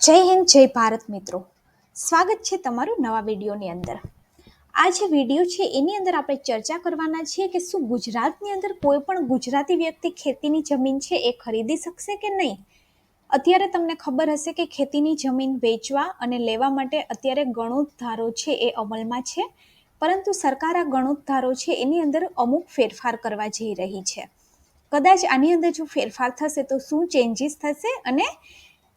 જય હિન્દ, જય ભારત મિત્રો. સ્વાગત છે તમારું નવા વિડીયોની અંદર. આ જે વીડિયો છે, એની અંદર આપણે ચર્ચા કરવાના છીએ કે શું ગુજરાતની અંદર કોઈ પણ ગુજરાતી વ્યક્તિ ખેતીની જમીન છે, એ ખરીદી શકશે કે નહીં? અત્યારે તમને ખબર હશે કે ખેતીની જમીન વેચવા અને લેવા માટે અત્યારે ગણોદ્ધારો છે, એ અમલમાં છે. પરંતુ સરકાર આ ગણોદ્ધારો છે, એની અંદર અમુક ફેરફાર કરવા જઈ રહી છે. કદાચ આની અંદર જો ફેરફાર થશે તો શું ચેન્જીસ થશે અને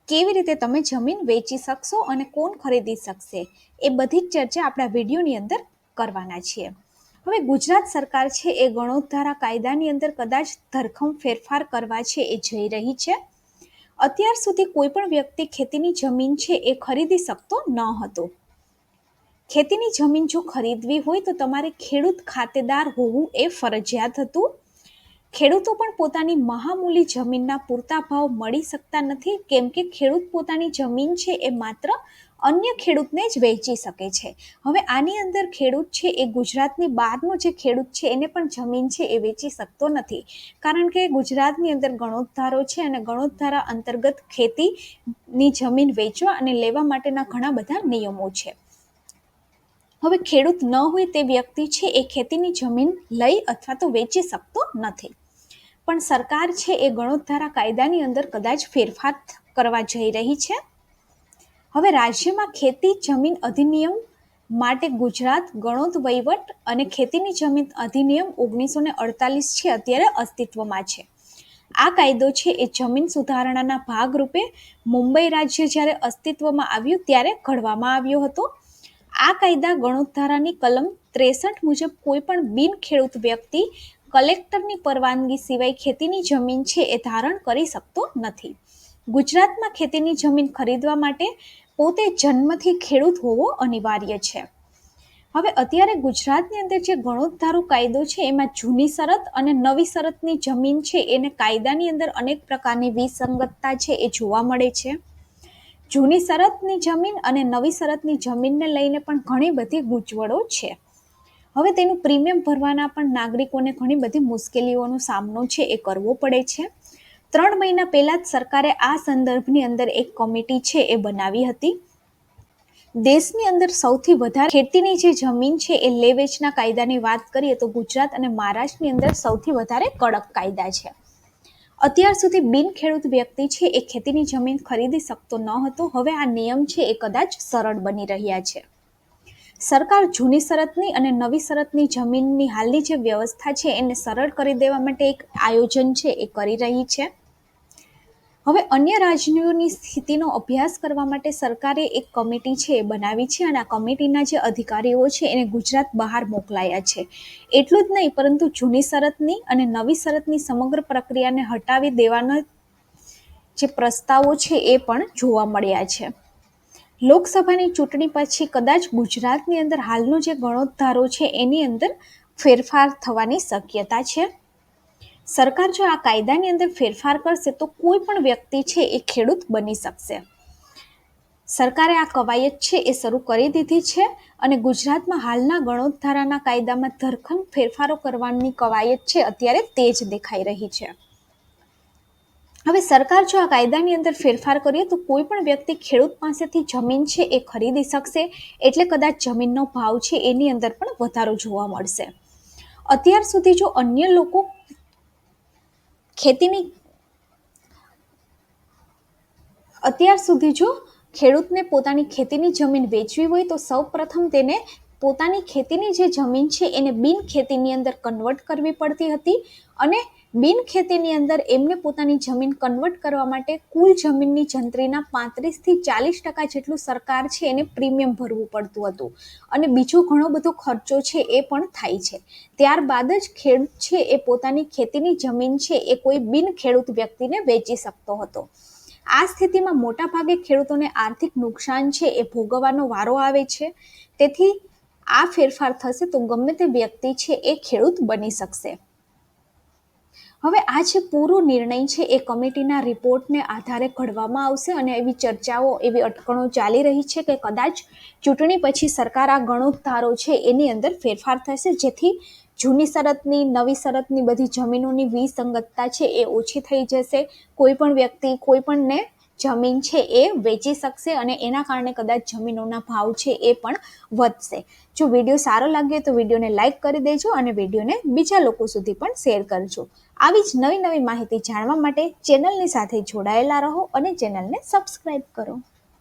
કેવી રીતે તમે જમીન વેચી શકશો અને કોણ ખરીદી શકશે એ બધી જ ચર્ચા આપણા વિડીયોની અંદર કરવાના છીએ. હવે ગુજરાત સરકાર છે એ ગણોદ્ધારા કાયદાની અંદર કદાચ ધરખમ ફેરફાર કરવા છે એ જઈ રહી છે. અત્યાર સુધી કોઈ પણ વ્યક્તિ ખેતીની જમીન છે એ ખરીદી શકતો ન હતો. ખેતીની જમીન જો ખરીદવી હોય તો તમારે ખેડૂત ખાતેદાર હોવું એ ફરજિયાત હતું. ખેડૂતો પણ પોતાની મહામૂલી જમીનના પૂરતા ભાવ મળી શકતા નથી. કેમ કે ખેડૂત પોતાની જમીન છે એ માત્ર અન્ય ખેડૂતને જ વેચી શકે છે. હવે આની અંદર ખેડૂત છે એ ગુજરાતની બહારનો જે ખેડૂત છે એને પણ જમીન છે એ વેચી શકતો નથી. કારણ કે ગુજરાતની અંદર ગણોતધારો છે અને ગણોતધારા અંતર્ગત ખેતીની જમીન વેચવા અને લેવા માટેના ઘણા બધા નિયમો છે. હવે ખેડૂત ન હોય તે વ્યક્તિ છે એ ખેતીની જમીન લઈ અથવા તો વેચી શકતો નથી. પણ સરકાર છે એ ગણોતધારા કાયદાની અંદર કદાચ ફેરફાર કરવા જઈ રહી છે. હવે રાજ્યમાં ખેતી જમીન અધિનિયમ માટે ગુજરાત ગણોત વહીવટ અને ખેતીની જમીન અધિનિયમ ઓગણીસો ને અડતાલીસ છે અત્યારે અસ્તિત્વમાં છે. આ કાયદો છે એ જમીન સુધારણાના ભાગરૂપે મુંબઈ રાજ્ય જ્યારે અસ્તિત્વમાં આવ્યું ત્યારે ઘડવામાં આવ્યો હતો. આ કાયદા ગણોતધારાની કલમ ત્રેસઠ મુજબ કોઈ પણ બિન ખેડૂત વ્યક્તિ કલેક્ટરની પરવાનગી સિવાય ખેતીની જમીન છે એ ધારણ કરી શકતો નથી. ગુજરાતમાં ખેતીની જમીન ખરીદવા માટે પોતે જન્મથી ખેડૂત હોવો અનિવાર્ય છે. હવે અત્યારે ગુજરાતની અંદર જે ગણોતધારો કાયદો છે, એમાં જૂની શરત અને નવી શરતની જમીન છે, એને કાયદાની અંદર અનેક પ્રકારની વિસંગતતા છે એ જોવા મળે છે. જૂની શરતની જમીન અને નવી શરતની જમીનને લઈને પણ ઘણી બધી ગૂંચવડો છે. હવે તેનું પ્રીમિયમ ભરવાના પણ નાગરિકોને ઘણી બધી મુશ્કેલીઓનો સામનો છે એ કરવો પડે છે. ત્રણ મહિના પહેલાં જ સરકારે આ સંદર્ભની અંદર એક કમિટી છે એ બનાવી હતી. દેશની અંદર સૌથી વધારે ખેતીની જે જમીન છે એ લે વેચના કાયદાની વાત કરીએ તો ગુજરાત અને મહારાષ્ટ્રની અંદર સૌથી વધારે કડક કાયદા છે. અત્યાર સુધી બિન ખેડૂત વ્યક્તિ છે એ ખેતીની જમીન ખરીદી શકતો ન હતો. હવે આ નિયમ છે એ કદાચ સરળ બની રહ્યા છે. સરકાર જૂની શરતની અને નવી શરતની જમીનની હાલની જે વ્યવસ્થા છે એને સરળ કરી દેવા માટે એક આયોજન છે, એ કરી રહી છે. હવે અન્ય રાજ્યોની સ્થિતિનો અભ્યાસ કરવા માટે સરકારે એક કમિટી છે, એ બનાવી છે અને આ કમિટીના જે અધિકારીઓ છે, એને ગુજરાત બહાર મોકલાયા છે. એટલું જ નહીં, પરંતુ જૂની શરતની અને નવી શરતની સમગ્ર પ્રક્રિયાને હટાવી દેવાના જે પ્રસ્તાવો છે, એ પણ જોવા મળ્યા છે. લોકસભાની ચૂંટણી પછી કદાચ ગુજરાતની અંદર હાલનો જે ગણોતધારો છે, એની અંદર ફેરફાર થવાની શક્યતા છે. સરકાર જો આ કાયદાની અંદર ફેરફાર કરશે, તો કોઈ પણ વ્યક્તિ છે, એ ખેડૂત બની શકશે. સરકારે આ કવાયત છે, એ શરૂ કરી દીધી છે અને ગુજરાતમાં હાલના ગણોતધારાના કાયદામાં ધરખમ ફેરફારો કરવાની કવાયત છે, અત્યારે તેજ દેખાઈ રહી છે. હવે સરકાર જો આ કાયદાની અંદર ફેરફાર કરીએ તો કોઈ પણ વ્યક્તિ ખેડૂત પાસેથી જમીન છે એ ખરીદી શકશે. એટલે કદાચ જમીનનો ભાવ છે એની અંદર પણ વધારો જોવા મળશે. અત્યાર સુધી જો અન્ય લોકો ખેતીની અત્યાર સુધી જો ખેડૂતને પોતાની ખેતીની જમીન વેચવી હોય તો સૌ પ્રથમ તેને પોતાની ખેતીની જે જમીન છે એને બિન ખેતીની અંદર કન્વર્ટ કરવી પડતી હતી અને બિન ખેતીની અંદર એમને પોતાની જમીન કન્વર્ટ કરવા માટે કુલ જમીનની જંત્રીના પાંત્રીસથી ચાલીસ ટકા જેટલું સરકાર છે એને પ્રીમિયમ ભરવું પડતું હતું. અને બીજો ઘણો બધો ખર્ચો છે એ પણ થાય છે. ત્યારબાદ જ ખેડૂત છે એ પોતાની ખેતીની જમીન છે એ કોઈ બિન ખેડૂત વ્યક્તિને વેચી શકતો હતો. આ સ્થિતિમાં મોટાભાગે ખેડૂતોને આર્થિક નુકસાન છે એ ભોગવવાનો વારો આવે છે. તેથી આ ફેરફાર થશે તો ગમે તે વ્યક્તિ છે એ ખેડૂત બની શકશે. હવે આ જે પૂરો નિર્ણય છે એ કમિટીના રિપોર્ટને આધારે ઘડવામાં આવશે અને એવી ચર્ચાઓ, એવી અટકણો ચાલી રહી છે કે કદાચ ચૂંટણી પછી સરકાર આ ગણોત્તારો છે એની અંદર ફેરફાર થશે, જેથી જૂની શરતની, નવી શરતની બધી જમીનોની વિસંગતતા છે એ ઓછી થઈ જશે. કોઈ પણ વ્યક્તિ, કોઈ પણને જમીન છે એ વેચી શકશે અને એના કારણે કદાચ જમીનોના ભાવ છે એ પણ વધશે. જો વીડિયો સારો લાગ્યો તો વિડીયોને લાઇક કરી દેજો અને વિડીયોને બીજા લોકો સુધી પણ શેર કરજો. આવી જ નવી નવી માહિતી જાણવા માટે ચેનલની સાથે જોડાયેલા રહો અને ચેનલને સબસ્ક્રાઈબ કરો.